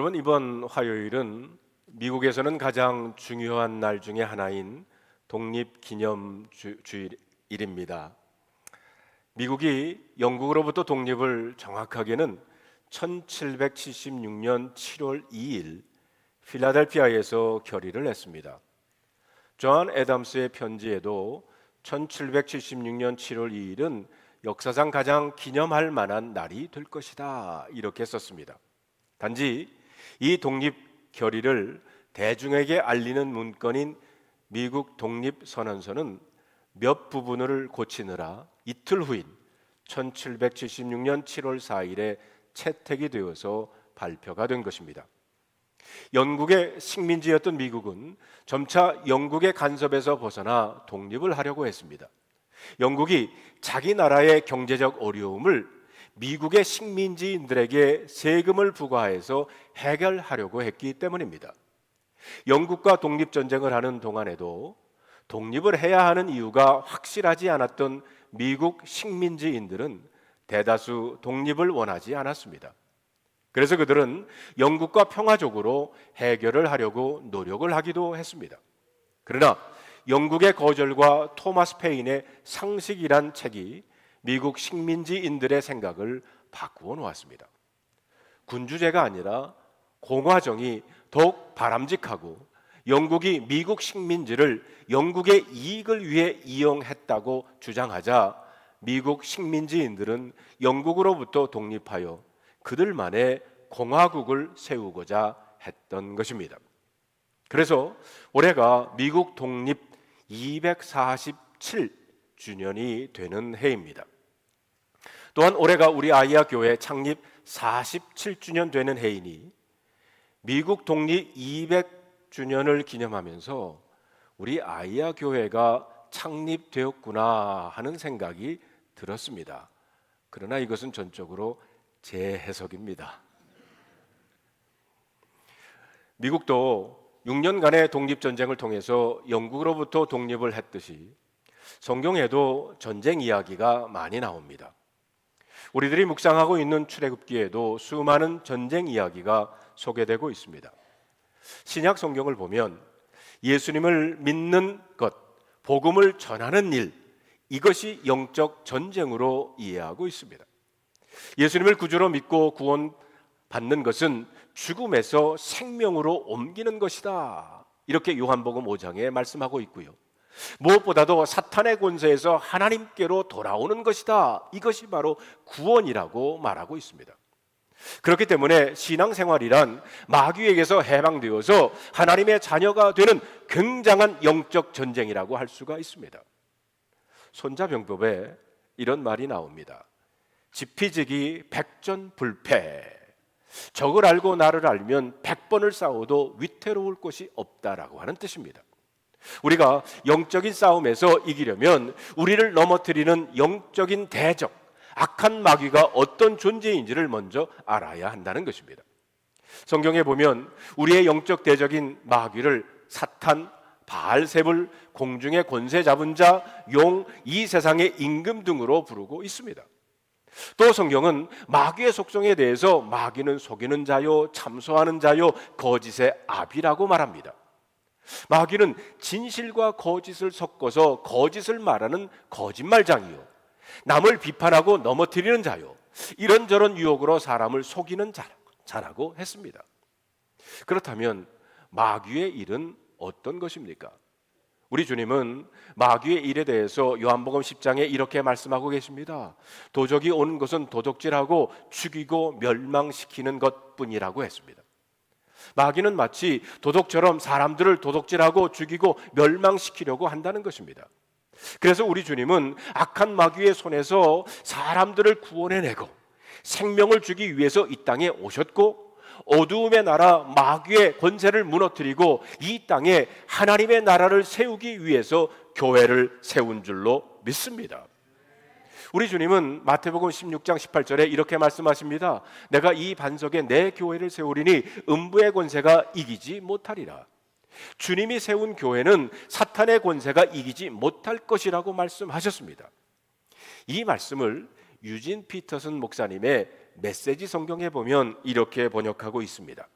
여러분 이번 화요일은 미국에서는 가장 중요한 날 중에 하나인 독립기념주일입니다. 미국이 영국으로부터 독립을 정확하게는 1776년 7월 2일 필라델피아에서 결의를 했습니다. 존 애담스의 편지에도 1776년 7월 2일은 역사상 가장 기념할 만한 날이 될 것이다 이렇게 썼습니다. 단지 이 독립 결의를 대중에게 알리는 문건인 미국 독립 선언서는 몇 부분을 고치느라 이틀 후인 1776년 7월 4일에 채택이 되어서 발표가 된 것입니다. 영국의 식민지였던 미국은 점차 영국의 간섭에서 벗어나 독립을 하려고 했습니다. 영국이 자기 나라의 경제적 어려움을 미국의 식민지인들에게 세금을 부과해서 해결하려고 했기 때문입니다. 영국과 독립전쟁을 하는 동안에도 독립을 해야 하는 이유가 확실하지 않았던 미국 식민지인들은 대다수 독립을 원하지 않았습니다. 그래서 그들은 영국과 평화적으로 해결을 하려고 노력을 하기도 했습니다. 그러나 영국의 거절과 토마스 페인의 상식이란 책이 미국 식민지인들의 생각을 바꾸어 놓았습니다. 군주제가 아니라 공화정이 더욱 바람직하고 영국이 미국 식민지를 영국의 이익을 위해 이용했다고 주장하자 미국 식민지인들은 영국으로부터 독립하여 그들만의 공화국을 세우고자 했던 것입니다. 그래서 올해가 미국 독립 247주년이 되는 해입니다. 또한 올해가 우리 아이아 교회 창립 47주년 되는 해이니 미국 독립 200주년을 기념하면서 우리 아이아 교회가 창립되었구나 하는 생각이 들었습니다. 그러나 이것은 전적으로 제 해석입니다. 미국도 6년간의 독립전쟁을 통해서 영국으로부터 독립을 했듯이 성경에도 전쟁 이야기가 많이 나옵니다. 우리들이 묵상하고 있는 출애굽기에도 수많은 전쟁 이야기가 소개되고 있습니다. 신약 성경을 보면 예수님을 믿는 것, 복음을 전하는 일, 이것이 영적 전쟁으로 이해하고 있습니다. 예수님을 구주로 믿고 구원 받는 것은 죽음에서 생명으로 옮기는 것이다. 이렇게 요한복음 5장에 말씀하고 있고요. 무엇보다도 사탄의 권세에서 하나님께로 돌아오는 것이다. 이것이 바로 구원이라고 말하고 있습니다. 그렇기 때문에 신앙생활이란 마귀에게서 해방되어서 하나님의 자녀가 되는 굉장한 영적 전쟁이라고 할 수가 있습니다. 손자병법에 이런 말이 나옵니다. 지피지기 백전불패. 적을 알고 나를 알면 백번을 싸워도 위태로울 곳이 없다라고 하는 뜻입니다. 우리가 영적인 싸움에서 이기려면 우리를 넘어뜨리는 영적인 대적, 악한 마귀가 어떤 존재인지를 먼저 알아야 한다는 것입니다. 성경에 보면 우리의 영적 대적인 마귀를 사탄, 바알세불, 공중의 권세 잡은 자, 용, 이 세상의 임금 등으로 부르고 있습니다. 또 성경은 마귀의 속성에 대해서 마귀는 속이는 자요, 참소하는 자요, 거짓의 압이라고 말합니다. 마귀는 진실과 거짓을 섞어서 거짓을 말하는 거짓말장이요. 남을 비판하고 넘어뜨리는 자요. 이런저런 유혹으로 사람을 속이는 자라고 했습니다. 그렇다면 마귀의 일은 어떤 것입니까? 우리 주님은 마귀의 일에 대해서 요한복음 10장에 이렇게 말씀하고 계십니다. 도적이 오는 것은 도적질하고 죽이고 멸망시키는 것뿐이라고 했습니다. 마귀는 마치 도둑처럼 사람들을 도둑질하고 죽이고 멸망시키려고 한다는 것입니다. 그래서 우리 주님은 악한 마귀의 손에서 사람들을 구원해내고 생명을 주기 위해서 이 땅에 오셨고 어두움의 나라 마귀의 권세를 무너뜨리고 이 땅에 하나님의 나라를 세우기 위해서 교회를 세운 줄로 믿습니다. 우리 주님은 마태복음 16장 18절에 이렇게 말씀하십니다. 내가 이 반석에 내 교회를 세우리니 음부의 권세가 이기지 못하리라. 주님이 세운 교회는 사탄의 권세가 이기지 못할 것이라고 말씀하셨습니다. 이 말씀을 유진 피터슨 목사님의 메시지 성경에 보면 이렇게 번역하고 있습니다.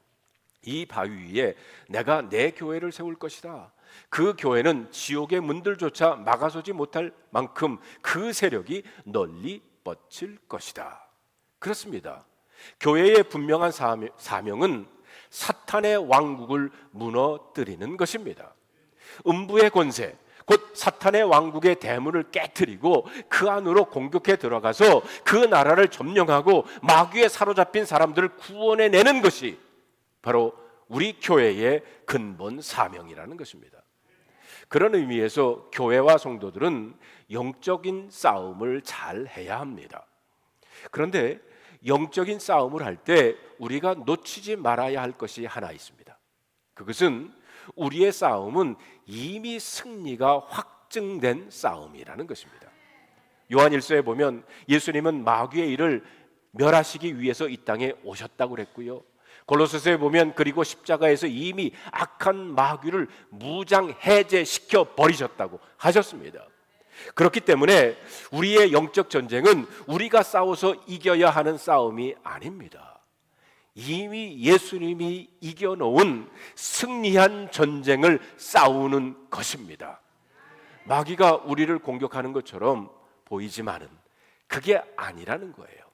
이 바위 위에 내가 내 교회를 세울 것이다. 그 교회는 지옥의 문들조차 막아서지 못할 만큼 그 세력이 널리 뻗칠 것이다. 그렇습니다. 교회의 분명한 사명- 사명은 사탄의 왕국을 무너뜨리는 것입니다. 음부의 권세, 곧 사탄의 왕국의 대문을 깨뜨리고 그 안으로 공격해 들어가서 그 나라를 점령하고 마귀에 사로잡힌 사람들을 구원해 내는 것이 바로 우리 교회의 근본 사명이라는 것입니다. 그런 의미에서 교회와 성도들은 영적인 싸움을 잘 해야 합니다. 그런데 영적인 싸움을 할 때 우리가 놓치지 말아야 할 것이 하나 있습니다. 그것은 우리의 싸움은 이미 승리가 확증된 싸움이라는 것입니다. 요한 일서에 보면 예수님은 마귀의 일을 멸하시기 위해서 이 땅에 오셨다고 그랬고요. 골로새서에 보면 그리고 십자가에서 이미 악한 마귀를 무장 해제시켜 버리셨다고 하셨습니다. 그렇기 때문에 우리의 영적 전쟁은 우리가 싸워서 이겨야 하는 싸움이 아닙니다. 이미 예수님이 이겨놓은 승리한 전쟁을 싸우는 것입니다. 마귀가 우리를 공격하는 것처럼 보이지만은 그게 아니라는 거예요.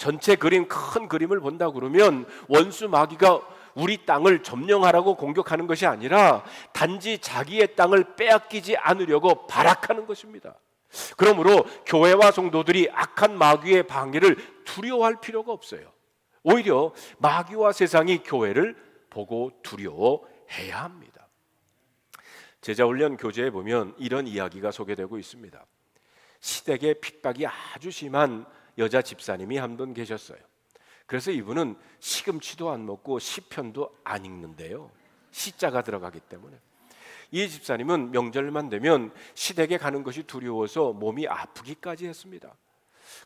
전체 그림 큰 그림을 본다 그러면 원수 마귀가 우리 땅을 점령하라고 공격하는 것이 아니라 단지 자기의 땅을 빼앗기지 않으려고 발악하는 것입니다. 그러므로 교회와 성도들이 악한 마귀의 방해를 두려워할 필요가 없어요. 오히려 마귀와 세상이 교회를 보고 두려워해야 합니다. 제자 훈련 교재에 보면 이런 이야기가 소개되고 있습니다. 시댁에 핍박이 아주 심한 여자 집사님이 한 분 계셨어요. 그래서 이분은 시금치도 안 먹고 시편도 안 읽는데요. 시자가 들어가기 때문에 이 집사님은 명절만 되면 시댁에 가는 것이 두려워서 몸이 아프기까지 했습니다.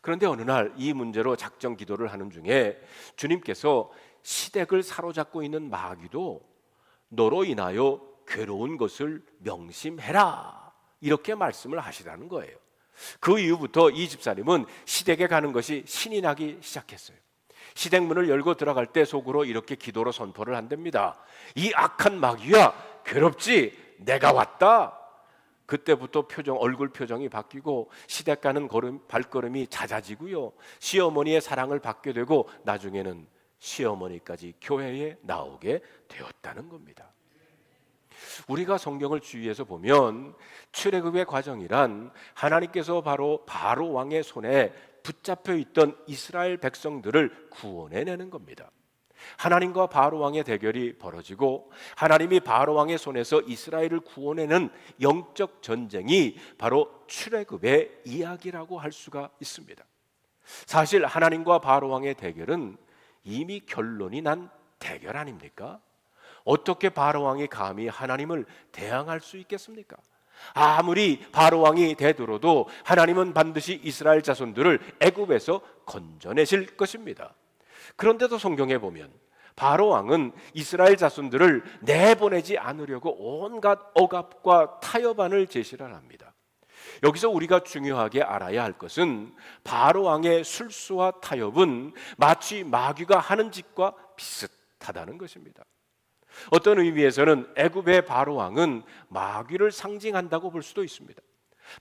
그런데 어느 날 이 문제로 작정 기도를 하는 중에 주님께서 시댁을 사로잡고 있는 마귀도 너로 인하여 괴로운 것을 명심해라 이렇게 말씀을 하시라는 거예요. 그 이후부터 이 집사님은 시댁에 가는 것이 신이 나기 시작했어요. 시댁 문을 열고 들어갈 때 속으로 이렇게 기도로 선포를 한답니다. 이 악한 마귀야 괴롭지 내가 왔다. 그때부터 표정 얼굴 표정이 바뀌고 시댁 가는 걸음 발걸음이 잦아지고요. 시어머니의 사랑을 받게 되고 나중에는 시어머니까지 교회에 나오게 되었다는 겁니다. 우리가 성경을 주위에서 보면 출애굽의 과정이란 하나님께서 바로 바로 왕의 손에 붙잡혀 있던 이스라엘 백성들을 구원해 내는 겁니다. 하나님과 바로 왕의 대결이 벌어지고 하나님이 바로 왕의 손에서 이스라엘을 구원해낸 영적 전쟁이 바로 출애굽의 이야기라고 할 수가 있습니다. 사실 하나님과 바로 왕의 대결은 이미 결론이 난 대결 아닙니까? 어떻게 바로 왕이 감히 하나님을 대항할 수 있겠습니까? 아무리 바로 왕이 되더라도 하나님은 반드시 이스라엘 자손들을 애굽에서 건져내실 것입니다. 그런데도 성경에 보면 바로 왕은 이스라엘 자손들을 내보내지 않으려고 온갖 억압과 타협안을 제시를 합니다. 여기서 우리가 중요하게 알아야 할 것은 바로 왕의 술수와 타협은 마치 마귀가 하는 짓과 비슷하다는 것입니다. 어떤 의미에서는 애굽의 바로 왕은 마귀를 상징한다고 볼 수도 있습니다.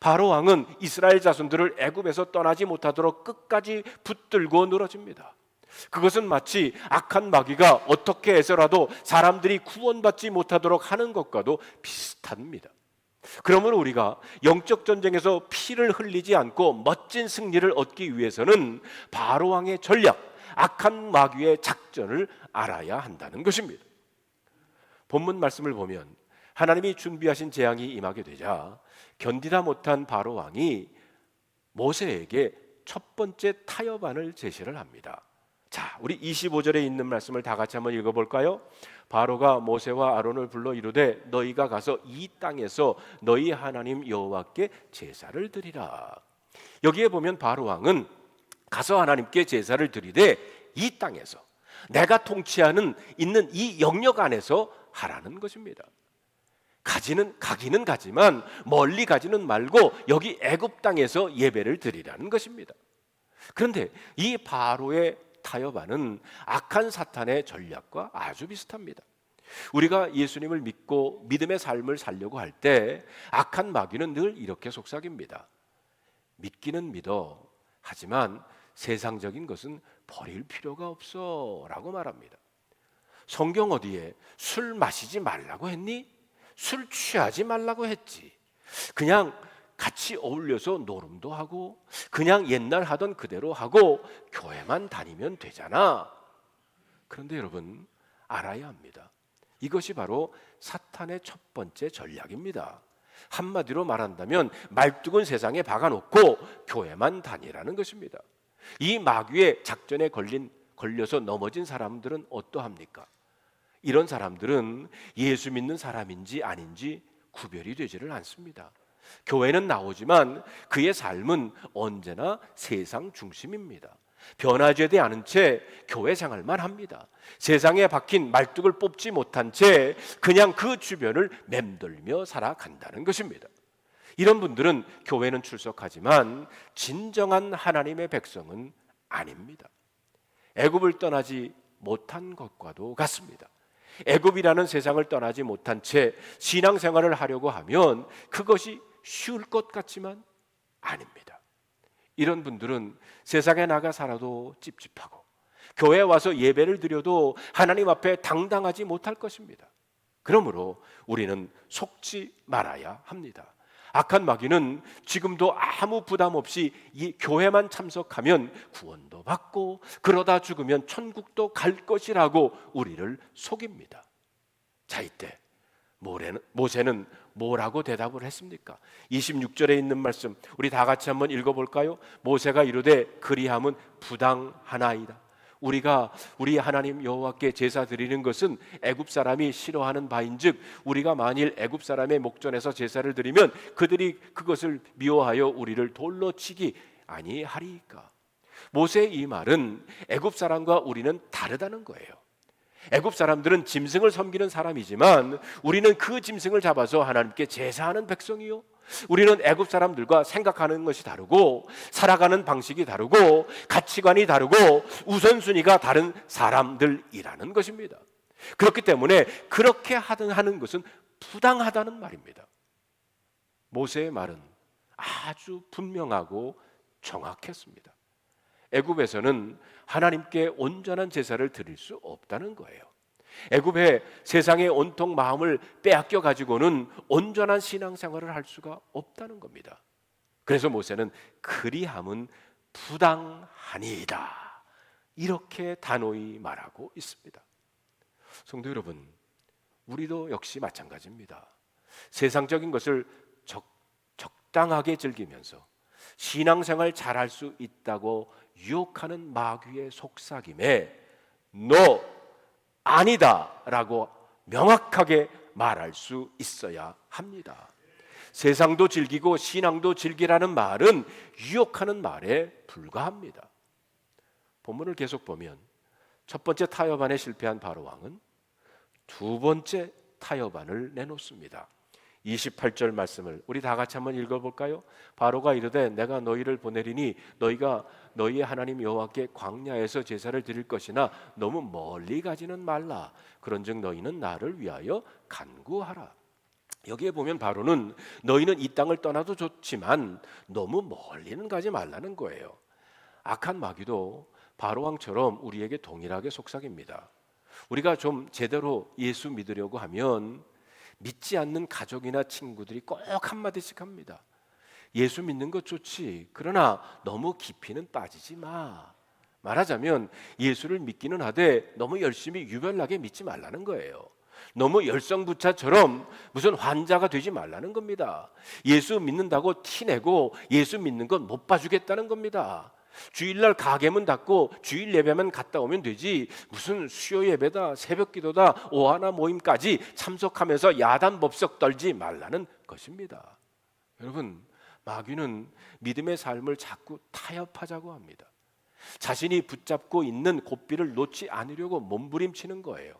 바로 왕은 이스라엘 자손들을 애굽에서 떠나지 못하도록 끝까지 붙들고 늘어집니다. 그것은 마치 악한 마귀가 어떻게 해서라도 사람들이 구원받지 못하도록 하는 것과도 비슷합니다. 그러면 우리가 영적 전쟁에서 피를 흘리지 않고 멋진 승리를 얻기 위해서는 바로 왕의 전략, 악한 마귀의 작전을 알아야 한다는 것입니다. 본문 말씀을 보면 하나님이 준비하신 재앙이 임하게 되자 견디다 못한 바로 왕이 모세에게 첫 번째 타협안을 제시를 합니다. 자, 우리 25절에 있는 말씀을 다 같이 한번 읽어 볼까요? 바로가 모세와 아론을 불러 이르되 너희가 가서 이 땅에서 너희 하나님 여호와께 제사를 드리라. 여기에 보면 바로 왕은 가서 하나님께 제사를 드리되 이 땅에서 내가 통치하는 있는 이 영역 안에서 하라는 것입니다. 가지는 가기는 가지만 멀리 가지는 말고 여기 애굽 땅에서 예배를 드리라는 것입니다. 그런데 이 바로의 타협하는 악한 사탄의 전략과 아주 비슷합니다. 우리가 예수님을 믿고 믿음의 삶을 살려고 할 때 악한 마귀는 늘 이렇게 속삭입니다. 믿기는 믿어. 하지만 세상적인 것은 버릴 필요가 없어. 라고 말합니다. 성경 어디에 술 마시지 말라고 했니? 술 취하지 말라고 했지. 그냥 같이 어울려서 노름도 하고 그냥 옛날 하던 그대로 하고 교회만 다니면 되잖아. 그런데 여러분 알아야 합니다. 이것이 바로 사탄의 첫 번째 전략입니다. 한마디로 말한다면 말뚝은 세상에 박아놓고 교회만 다니라는 것입니다. 이 마귀의 작전에 걸린 걸려서 넘어진 사람들은 어떠합니까? 이런 사람들은 예수 믿는 사람인지 아닌지 구별이 되지를 않습니다. 교회는 나오지만 그의 삶은 언제나 세상 중심입니다. 변화되지 않은 채 교회 생활만 합니다. 세상에 박힌 말뚝을 뽑지 못한 채 그냥 그 주변을 맴돌며 살아간다는 것입니다. 이런 분들은 교회는 출석하지만 진정한 하나님의 백성은 아닙니다. 애굽을 떠나지 못한 것과도 같습니다. 애굽이라는 세상을 떠나지 못한 채 신앙생활을 하려고 하면 그것이 쉬울 것 같지만 아닙니다. 이런 분들은 세상에 나가 살아도 찝찝하고 교회에 와서 예배를 드려도 하나님 앞에 당당하지 못할 것입니다. 그러므로 우리는 속지 말아야 합니다. 악한 마귀는 지금도 아무 부담 없이 이 교회만 참석하면 구원도 받고 그러다 죽으면 천국도 갈 것이라고 우리를 속입니다. 자 이때 모세는 뭐라고 대답을 했습니까? 26절에 있는 말씀 우리 다 같이 한번 읽어볼까요? 모세가 이르되 그리함은 부당하나이다. 우리가 우리 하나님 여호와께 제사 드리는 것은 애굽 사람이 싫어하는 바인즉 우리가 만일 애굽 사람의 목전에서 제사를 드리면 그들이 그것을 미워하여 우리를 돌로 치기 아니하리까. 모세의 이 말은 애굽 사람과 우리는 다르다는 거예요. 애굽 사람들은 짐승을 섬기는 사람이지만 우리는 그 짐승을 잡아서 하나님께 제사하는 백성이요. 우리는 애굽 사람들과 생각하는 것이 다르고 살아가는 방식이 다르고 가치관이 다르고 우선순위가 다른 사람들이라는 것입니다. 그렇기 때문에 그렇게 하는 것은 부당하다는 말입니다. 모세의 말은 아주 분명하고 정확했습니다. 애굽에서는 하나님께 온전한 제사를 드릴 수 없다는 거예요. 애굽에 세상의 온통 마음을 빼앗겨 가지고는 온전한 신앙생활을 할 수가 없다는 겁니다. 그래서 모세는 그리함은 부당하니이다. 이렇게 단호히 말하고 있습니다. 성도 여러분, 우리도 역시 마찬가지입니다. 세상적인 것을 적, 적당하게 즐기면서 신앙생활 잘할 수 있다고 유혹하는 마귀의 속삭임에 너 아니다라고 명확하게 말할 수 있어야 합니다. 세상도 즐기고 신앙도 즐기라는 말은 유혹하는 말에 불과합니다. 본문을 계속 보면 첫 번째 타협안에 실패한 바로 왕은 두 번째 타협안을 내놓습니다. 28절 말씀을 우리 다 같이 한번 읽어볼까요? 바로가 이르되 내가 너희를 보내리니 너희가 너희 하나님 여호와께 광야에서 제사를 드릴 것이나 너무 멀리 가지는 말라. 그런즉 너희는 나를 위하여 간구하라. 여기에 보면 바로는 너희는 이 땅을 떠나도 좋지만 너무 멀리는 가지 말라는 거예요. 악한 마귀도 바로 왕처럼 우리에게 동일하게 속삭입니다. 우리가 좀 제대로 예수 믿으려고 하면 믿지 않는 가족이나 친구들이 꼭 한마디씩 합니다. 예수 믿는 것 좋지. 그러나 너무 깊이는 빠지지 마. 말하자면 예수를 믿기는 하되 너무 열심히 유별나게 믿지 말라는 거예요. 너무 열성부차처럼 무슨 환자가 되지 말라는 겁니다. 예수 믿는다고 티내고 예수 믿는 건 못 봐주겠다는 겁니다. 주일날 가게 문 닫고 주일 예배만 갔다 오면 되지 무슨 수요 예배다 새벽 기도다 오하나 모임까지 참석하면서 야단 법석 떨지 말라는 것입니다. 여러분 마귀는 믿음의 삶을 자꾸 타협하자고 합니다. 자신이 붙잡고 있는 고삐를 놓지 않으려고 몸부림치는 거예요.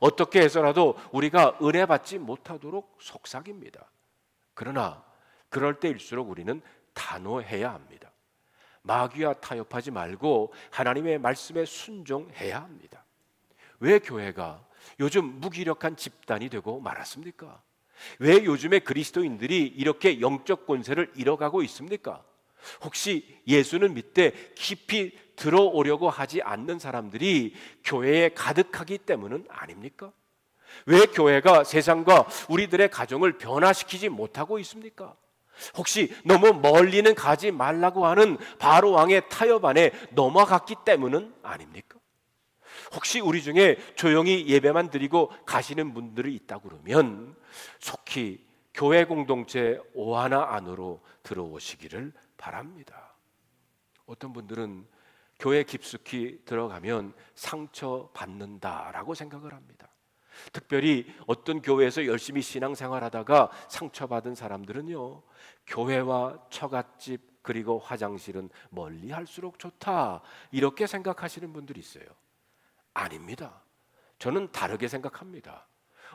어떻게 해서라도 우리가 은혜 받지 못하도록 속삭입니다. 그러나 그럴 때일수록 우리는 단호해야 합니다. 마귀와 타협하지 말고 하나님의 말씀에 순종해야 합니다. 왜 교회가 요즘 무기력한 집단이 되고 말았습니까? 왜 요즘에 그리스도인들이 이렇게 영적 권세를 잃어가고 있습니까? 혹시 예수는 믿되 깊이 들어오려고 하지 않는 사람들이 교회에 가득하기 때문은 아닙니까? 왜 교회가 세상과 우리들의 가정을 변화시키지 못하고 있습니까? 혹시 너무 멀리는 가지 말라고 하는 바로 왕의 타협 안에 넘어갔기 때문은 아닙니까? 혹시 우리 중에 조용히 예배만 드리고 가시는 분들이 있다 그러면 속히 교회 공동체 오하나 안으로 들어오시기를 바랍니다. 어떤 분들은 교회 깊숙이 들어가면 상처 받는다라고 생각을 합니다. 특별히 어떤 교회에서 열심히 신앙생활하다가 상처받은 사람들은요 교회와 처갓집 그리고 화장실은 멀리 할수록 좋다 이렇게 생각하시는 분들이 있어요. 아닙니다. 저는 다르게 생각합니다.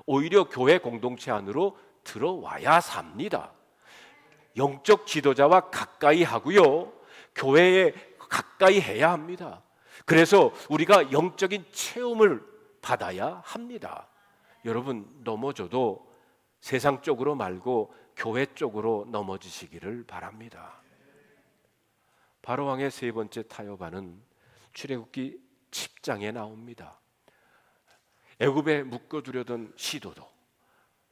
오히려 교회 공동체 안으로 들어와야 삽니다. 영적 지도자와 가까이 하고요. 교회에 가까이 해야 합니다. 그래서 우리가 영적인 체험을 받아야 합니다. 여러분 넘어져도 세상 쪽으로 말고 교회 쪽으로 넘어지시기를 바랍니다. 바로 왕의 세 번째 타협안은 출애굽기 10장에 나옵니다. 애굽에 묶어두려던 시도도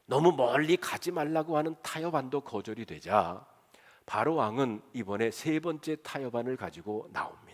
너무 멀리 가지 말라고 하는 타협안도 거절이 되자 바로 왕은 이번에 세 번째 타협안을 가지고 나옵니다.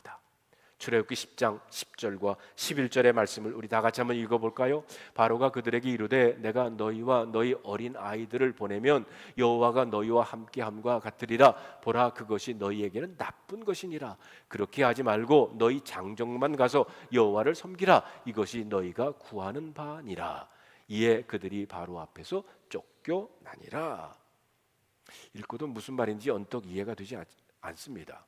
출애굽기 10장 10절과 11절의 말씀을 우리 다 같이 한번 읽어 볼까요? 바로가 그들에게 이르되 내가 너희와 너희 어린 아이들을 보내면 여호와가 너희와 함께 함과 같으리라. 보라 그것이 너희에게는 나쁜 것이니라. 그렇게 하지 말고 너희 장정만 가서 여호와를 섬기라. 이것이 너희가 구하는 바니라. 이에 그들이 바로 앞에서 쫓겨나니라. 읽고도 무슨 말인지 언뜻 이해가 되지 않습니다.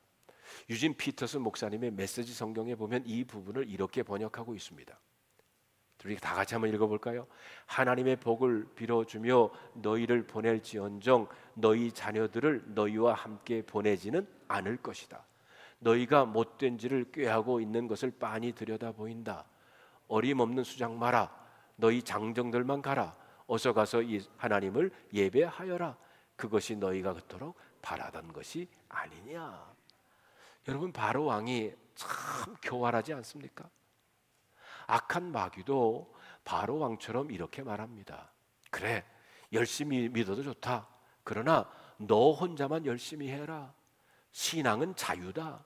유진 피터슨 목사님의 메시지 성경에 보면 이 부분을 이렇게 번역하고 있습니다. 우리 다 같이 한번 읽어볼까요? 하나님의 복을 빌어주며 너희를 보낼지언정 너희 자녀들을 너희와 함께 보내지는 않을 것이다. 너희가 못된 지를 꾀하고 있는 것을 빤히 들여다 보인다. 어림없는 수장 마라. 너희 장정들만 가라. 어서 가서 이 하나님을 예배하여라. 그것이 너희가 그토록 바라던 것이 아니냐. 여러분 바로 왕이 참 교활하지 않습니까? 악한 마귀도 바로 왕처럼 이렇게 말합니다. 그래, 열심히 믿어도 좋다. 그러나 너 혼자만 열심히 해라. 신앙은 자유다.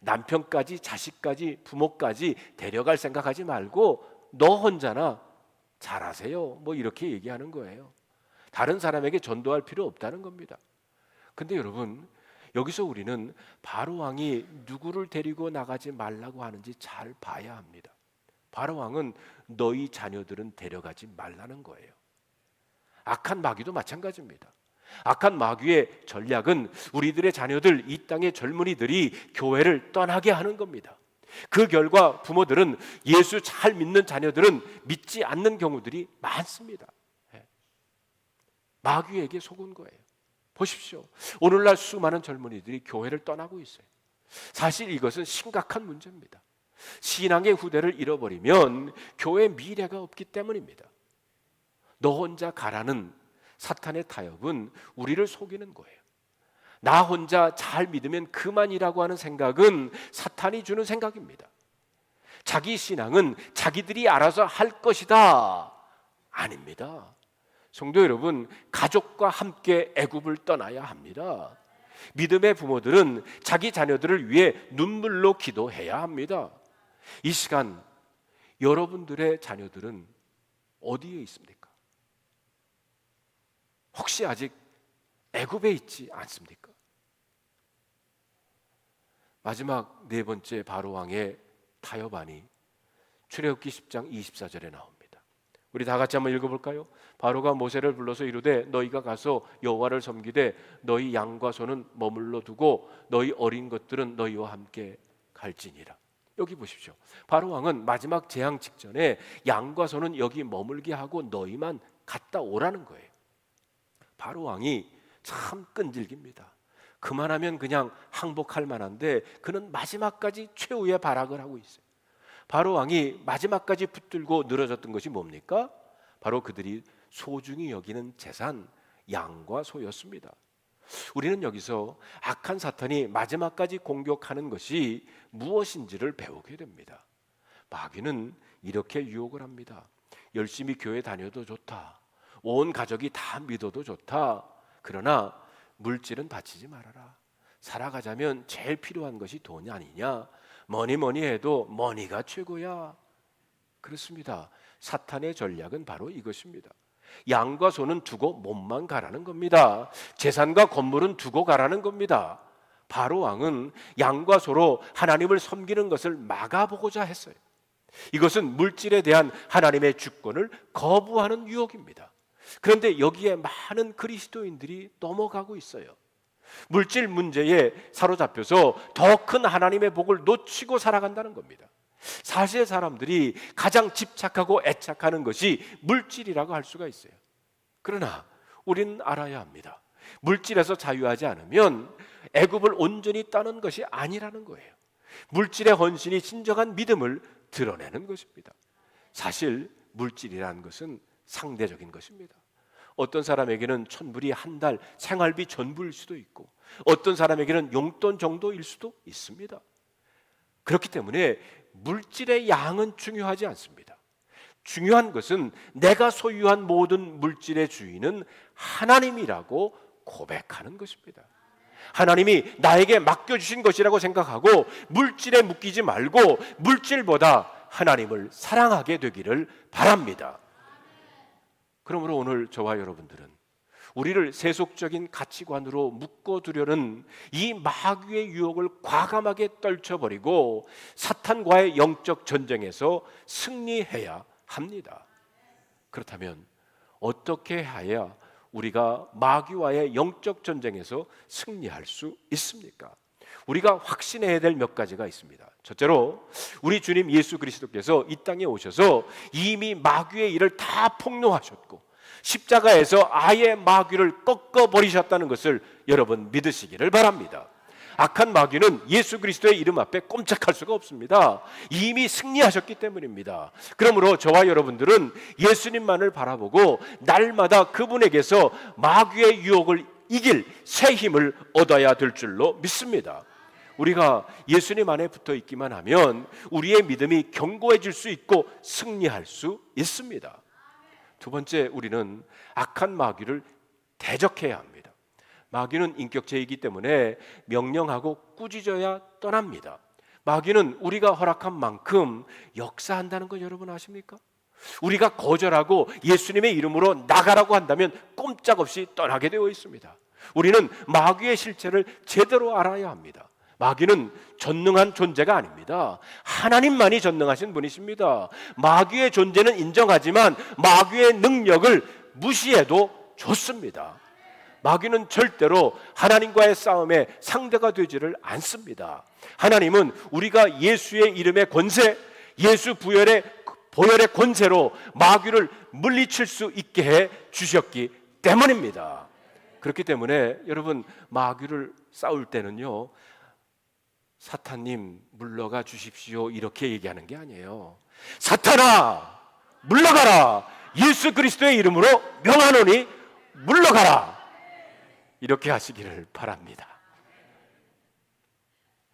남편까지 자식까지 부모까지 데려갈 생각하지 말고 너 혼자나 잘하세요. 뭐 이렇게 얘기하는 거예요. 다른 사람에게 전도할 필요 없다는 겁니다. 근데 여러분 여기서 우리는 바로 왕이 누구를 데리고 나가지 말라고 하는지 잘 봐야 합니다. 바로 왕은 너희 자녀들은 데려가지 말라는 거예요. 악한 마귀도 마찬가지입니다. 악한 마귀의 전략은 우리들의 자녀들, 이 땅의 젊은이들이 교회를 떠나게 하는 겁니다. 그 결과 부모들은 예수 잘 믿는 자녀들은 믿지 않는 경우들이 많습니다. 예. 마귀에게 속은 거예요. 보십시오. 오늘날 수많은 젊은이들이 교회를 떠나고 있어요. 사실 이것은 심각한 문제입니다. 신앙의 후대를 잃어버리면 교회 미래가 없기 때문입니다. 너 혼자 가라는 사탄의 타협은 우리를 속이는 거예요. 나 혼자 잘 믿으면 그만이라고 하는 생각은 사탄이 주는 생각입니다. 자기 신앙은 자기들이 알아서 할 것이다. 아닙니다. 성도 여러분, 가족과 함께 애굽을 떠나야 합니다. 믿음의 부모들은 자기 자녀들을 위해 눈물로 기도해야 합니다. 이 시간 여러분들의 자녀들은 어디에 있습니까? 혹시 아직 애굽에 있지 않습니까? 마지막 네 번째 바로 왕의 타협안이 출애굽기 10장 24절에 나옵니다. 우리 다 같이 한번 읽어볼까요? 바로가 모세를 불러서 이르되 너희가 가서 여호와를 섬기되 너희 양과 소는 머물러 두고 너희 어린 것들은 너희와 함께 갈지니라. 여기 보십시오. 바로 왕은 마지막 재앙 직전에 양과 소는 여기 머물게 하고 너희만 갔다 오라는 거예요. 바로 왕이 참 끈질깁니다. 그만하면 그냥 항복할 만한데 그는 마지막까지 최후의 발악을 하고 있어요. 바로 왕이 마지막까지 붙들고 늘어졌던 것이 뭡니까? 바로 그들이 소중히 여기는 재산 양과 소였습니다. 우리는 여기서 악한 사탄이 마지막까지 공격하는 것이 무엇인지를 배우게 됩니다. 마귀는 이렇게 유혹을 합니다. 열심히 교회 다녀도 좋다. 온 가족이 다 믿어도 좋다. 그러나 물질은 바치지 말아라. 살아가자면 제일 필요한 것이 돈이 아니냐. 뭐니 뭐니 해도 머니가 최고야. 그렇습니다. 사탄의 전략은 바로 이것입니다. 양과 소는 두고 몸만 가라는 겁니다. 재산과 건물은 두고 가라는 겁니다. 바로 왕은 양과 소로 하나님을 섬기는 것을 막아보고자 했어요. 이것은 물질에 대한 하나님의 주권을 거부하는 유혹입니다. 그런데 여기에 많은 그리스도인들이 넘어가고 있어요. 물질 문제에 사로잡혀서 더 큰 하나님의 복을 놓치고 살아간다는 겁니다. 사실 사람들이 가장 집착하고 애착하는 것이 물질이라고 할 수가 있어요. 그러나 우리는 알아야 합니다. 물질에서 자유하지 않으면 애굽을 온전히 따는 것이 아니라는 거예요. 물질의 헌신이 진정한 믿음을 드러내는 것입니다. 사실 물질이라는 것은 상대적인 것입니다. 어떤 사람에게는 천불이 한 달 생활비 전부일 수도 있고 어떤 사람에게는 용돈 정도일 수도 있습니다. 그렇기 때문에 물질의 양은 중요하지 않습니다. 중요한 것은 내가 소유한 모든 물질의 주인은 하나님이라고 고백하는 것입니다. 하나님이 나에게 맡겨주신 것이라고 생각하고 물질에 묶이지 말고 물질보다 하나님을 사랑하게 되기를 바랍니다. 그러므로 오늘 저와 여러분들은 우리를 세속적인 가치관으로 묶어두려는 이 마귀의 유혹을 과감하게 떨쳐버리고 사탄과의 영적 전쟁에서 승리해야 합니다. 그렇다면 어떻게 해야 우리가 마귀와의 영적 전쟁에서 승리할 수 있습니까? 우리가 확신해야 될 몇 가지가 있습니다. 첫째로 우리 주님 예수 그리스도께서 이 땅에 오셔서 이미 마귀의 일을 다 폭로하셨고 십자가에서 아예 마귀를 꺾어 버리셨다는 것을 여러분 믿으시기를 바랍니다. 악한 마귀는 예수 그리스도의 이름 앞에 꼼짝할 수가 없습니다. 이미 승리하셨기 때문입니다. 그러므로 저와 여러분들은 예수님만을 바라보고 날마다 그분에게서 마귀의 유혹을 이길 새 힘을 얻어야 될 줄로 믿습니다. 우리가 예수님 안에 붙어 있기만 하면 우리의 믿음이 견고해질 수 있고 승리할 수 있습니다. 두 번째, 우리는 악한 마귀를 대적해야 합니다. 마귀는 인격체이기 때문에 명령하고 꾸짖어야 떠납니다. 마귀는 우리가 허락한 만큼 역사한다는 거 여러분 아십니까? 우리가 거절하고 예수님의 이름으로 나가라고 한다면 꼼짝없이 떠나게 되어 있습니다. 우리는 마귀의 실체를 제대로 알아야 합니다. 마귀는 전능한 존재가 아닙니다. 하나님만이 전능하신 분이십니다. 마귀의 존재는 인정하지만 마귀의 능력을 무시해도 좋습니다. 마귀는 절대로 하나님과의 싸움에 상대가 되지를 않습니다. 하나님은 우리가 예수의 이름의 권세, 예수 부열의 보혈의 권세로 마귀를 물리칠 수 있게 해 주셨기 때문입니다. 그렇기 때문에 여러분 마귀를 싸울 때는요. 사탄님 물러가 주십시오 이렇게 얘기하는 게 아니에요. 사탄아 물러가라 예수 그리스도의 이름으로 명하노니 물러가라 이렇게 하시기를 바랍니다.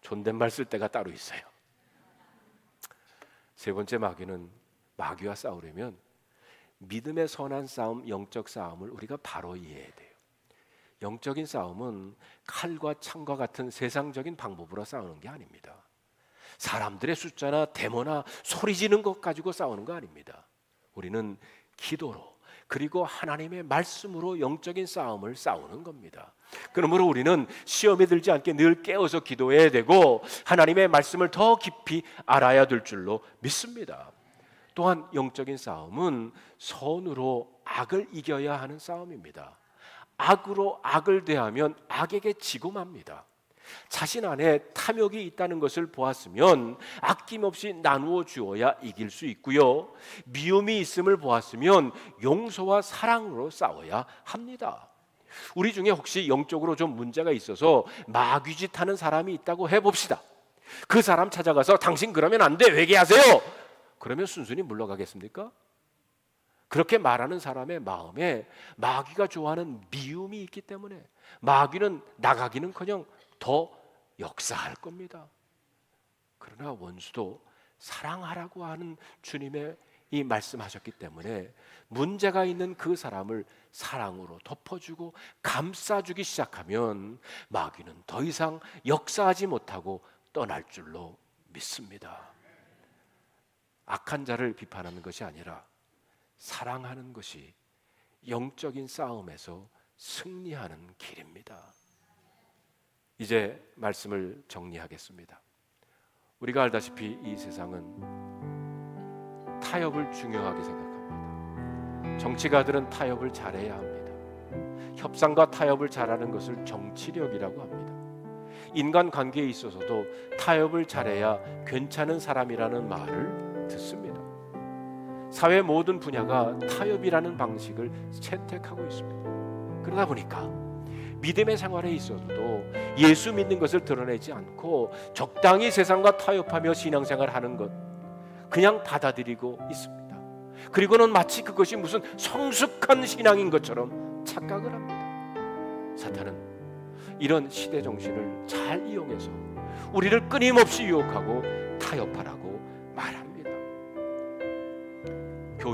존댓말 쓸 때가 따로 있어요. 세 번째 마귀는 마귀와 싸우려면 믿음의 선한 싸움, 영적 싸움을 우리가 바로 이해해야 돼요. 영적인 싸움은 칼과 창과 같은 세상적인 방법으로 싸우는 게 아닙니다. 사람들의 숫자나 데모나 소리 지는 것 가지고 싸우는 거 아닙니다. 우리는 기도로 그리고 하나님의 말씀으로 영적인 싸움을 싸우는 겁니다. 그러므로 우리는 시험에 들지 않게 늘 깨어서 기도해야 되고 하나님의 말씀을 더 깊이 알아야 될 줄로 믿습니다. 또한 영적인 싸움은 선으로 악을 이겨야 하는 싸움입니다. 악으로 악을 대하면 악에게 지고 맙니다. 자신 안에 탐욕이 있다는 것을 보았으면 아낌없이 나누어 주어야 이길 수 있고요. 미움이 있음을 보았으면 용서와 사랑으로 싸워야 합니다. 우리 중에 혹시 영적으로 좀 문제가 있어서 마귀짓 하는 사람이 있다고 해봅시다. 그 사람 찾아가서 당신 그러면 안 돼. 회개하세요. 그러면 순순히 물러가겠습니까? 그렇게 말하는 사람의 마음에 마귀가 좋아하는 미움이 있기 때문에 마귀는 나가기는커녕 더 역사할 겁니다. 그러나 원수도 사랑하라고 하는 주님의 이 말씀하셨기 때문에 문제가 있는 그 사람을 사랑으로 덮어주고 감싸주기 시작하면 마귀는 더 이상 역사하지 못하고 떠날 줄로 믿습니다. 악한 자를 비판하는 것이 아니라 사랑하는 것이 영적인 싸움에서 승리하는 길입니다. 이제 말씀을 정리하겠습니다. 우리가 알다시피 이 세상은 타협을 중요하게 생각합니다. 정치가들은 타협을 잘해야 합니다. 협상과 타협을 잘하는 것을 정치력이라고 합니다. 인간 관계에 있어서도 타협을 잘해야 괜찮은 사람이라는 말을 듣습니다. 사회 모든 분야가 타협이라는 방식을 채택하고 있습니다. 그러다 보니까 믿음의 생활에 있어서도 예수 믿는 것을 드러내지 않고 적당히 세상과 타협하며 신앙생활 하는 것 그냥 받아들이고 있습니다. 그리고는 마치 그것이 무슨 성숙한 신앙인 것처럼 착각을 합니다. 사탄은 이런 시대 정신을 잘 이용해서 우리를 끊임없이 유혹하고 타협하라고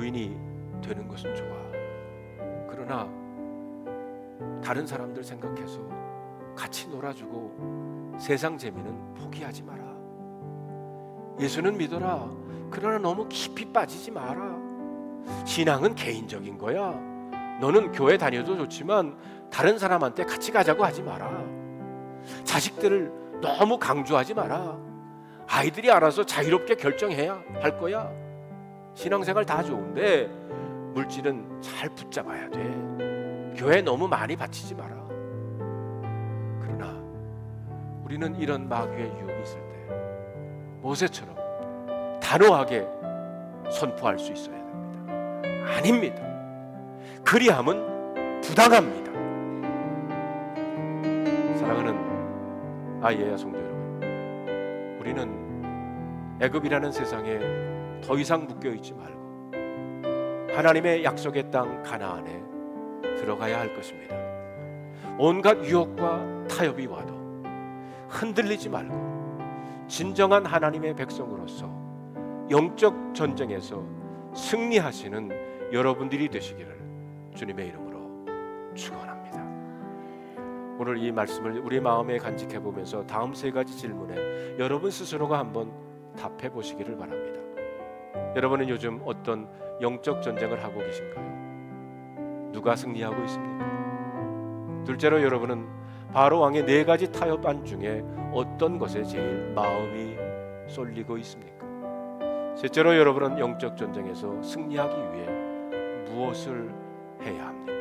교인이 되는 것은 좋아. 그러나 다른 사람들 생각해서 같이 놀아주고 세상 재미는 포기하지 마라. 예수는 믿어라. 그러나 너무 깊이 빠지지 마라. 신앙은 개인적인 거야. 너는 교회 다녀도 좋지만 다른 사람한테 같이 가자고 하지 마라. 자식들을 너무 강조하지 마라. 아이들이 알아서 자유롭게 결정해야 할 거야. 신앙생활 다 좋은데 물질은 잘 붙잡아야 돼. 교회 너무 많이 바치지 마라. 그러나 우리는 이런 마귀의 유혹이 있을 때 모세처럼 단호하게 선포할 수 있어야 됩니다. 아닙니다. 그리함은 부당합니다. 사랑하는 아이야 성도 여러분, 우리는 애굽이라는 세상에 더 이상 묶여 있지 말고 하나님의 약속의 땅 가나안에 들어가야 할 것입니다. 온갖 유혹과 타협이 와도 흔들리지 말고 진정한 하나님의 백성으로서 영적 전쟁에서 승리하시는 여러분들이 되시기를 주님의 이름으로 축원합니다. 오늘 이 말씀을 우리 마음에 간직해 보면서 다음 세 가지 질문에 여러분 스스로가 한번 답해 보시기를 바랍니다. 여러분은 요즘 어떤 영적 전쟁을 하고 계신가요? 누가 승리하고 있습니까? 둘째로 여러분은 바로 왕의 네 가지 타협안 중에 어떤 것에 제일 마음이 쏠리고 있습니까? 셋째로 여러분은 영적 전쟁에서 승리하기 위해 무엇을 해야 합니까?